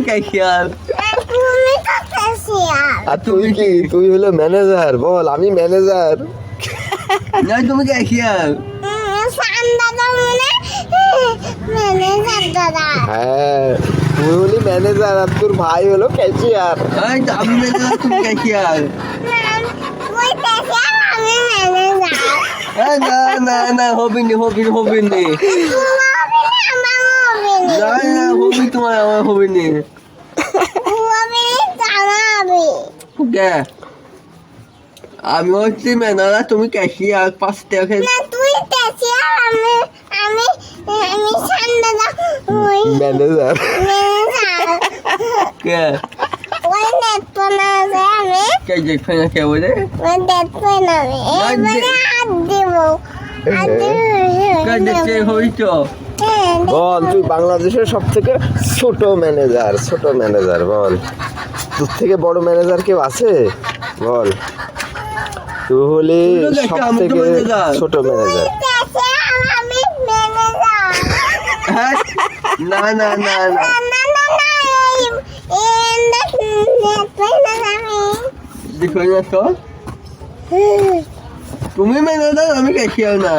Facial আর তুই কি তুই হলো ম্যানেজার বল আমি ম্যানেজার নাই তুমি কে খেয়াল হ্যাঁ তুই হলি ম্যানেজার আর তোর ভাই হলো ক্যাশিয়ার আমি তুমি কে না না না হবি নি হবি নি হবি নি না না হবি তোমার আমার হবি নি কে? আমি হচ্ছি মেনারা তুমি ক্যাশিয়ার পাঁচ টাকা ম্যানেজার কে কে দেখবে না কে বলে কে? দেখছে হই তো বল তুই বাংলাদেশের সব থেকে ছোট ম্যানেজার ছোট ম্যানেজার বল। তোর থেকে বড় ম্যানেজার কেউ আছে? বল। তুই হলি সব থেকে। ছোট ম্যানেজার। হ্যাঁ? না না না না দেখো না তো তুমি মেনারা আমি ক্যাশিয়ার না।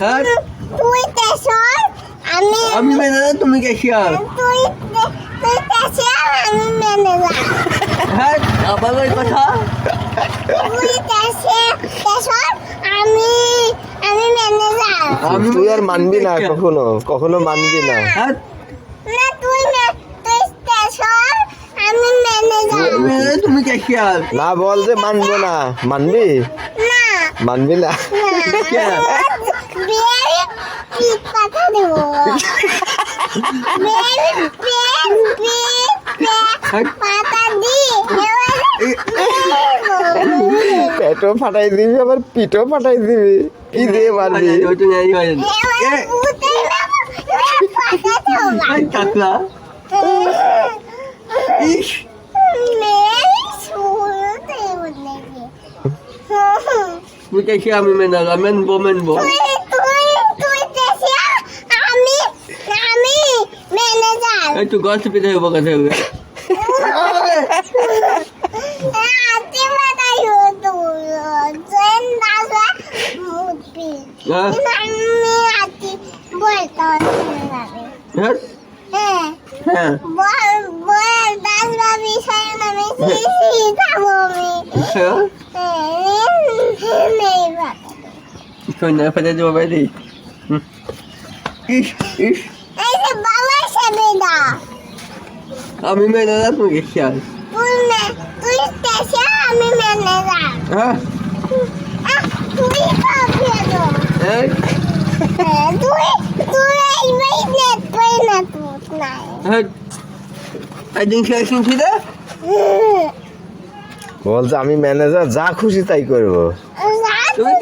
হ্যাঁ? তুই আমি মেনারা তুমি ক্যাশিয়ার তুই হ্যাঁ আবার ওই কথা। তুই তেসর তেসর আমি আমি ম্যানেজার তুই আর মানবি না কখনো কখনো মানবি না। হ্যাঁ না তুই তুই তেসর আমি ম্যানেজার তুমি ক্যাশিয়ার না বল যে মানবো না। মানবি? না মানবি না। কে? বিয়ের পিঠ পাতা দেব পেটও ফাটাই দিবি আবার পিঠও ফাটাই দিবি। কি দিয়ে মারবি? ওইটা নেই না। এবার এ, পুঁতে দেব এবার পাতা দেব এই কাকলা ইস মেয়ে শুরুতে বলেছে তুমি ক্যাশিয়ার আমি মেনারা মেনবো মেনবো আমি মেনারা তুমি দেশে আমি ম্যানেজার হ্যাঁ? তুই তুই হ্যাঁ? একদিন খেয়েছেন ছিল বল যে আমি ম্যানেজার যা খুশি তাই করব। তুমি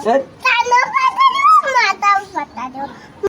ক্যাশিয়ার